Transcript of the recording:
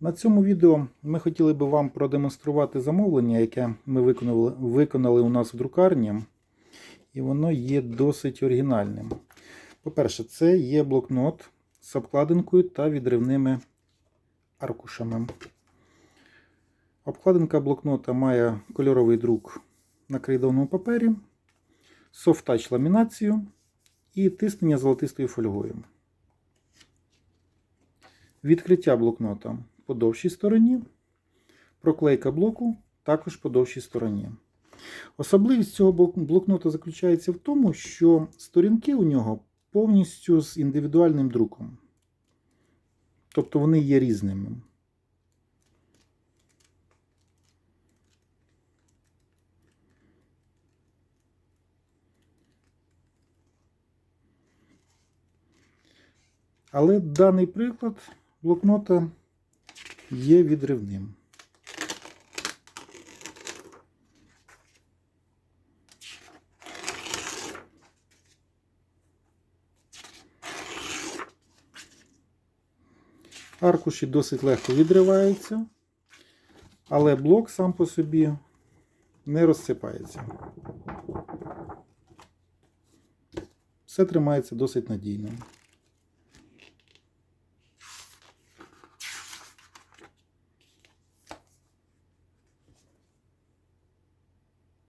На цьому відео ми хотіли би вам продемонструвати замовлення, яке ми виконали, виконали у нас в друкарні, і воно є досить оригінальним. По-перше, це є блокнот з обкладинкою та відривними аркушами. Обкладинка блокнота має кольоровий друк на крейдовному папері, софт-тач ламінацію і тиснення золотистою фольгою. Відкриття блокнота по довшій стороні, проклейка блоку також по довшій стороні. Особливість цього блок- блокнота заключається в тому, що сторінки у нього повністю з індивідуальним друком. Тобто вони є різними. Але даний приклад блокнота є відривним. Аркуші досить легко відриваються, але блок сам по собі не розсипається. Все тримається досить надійно.